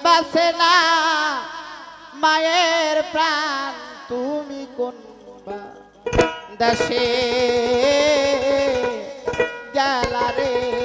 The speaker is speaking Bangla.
বাসে না। মায়ের প্রাণ তুমি কোন বা- দেশে গেলা রে।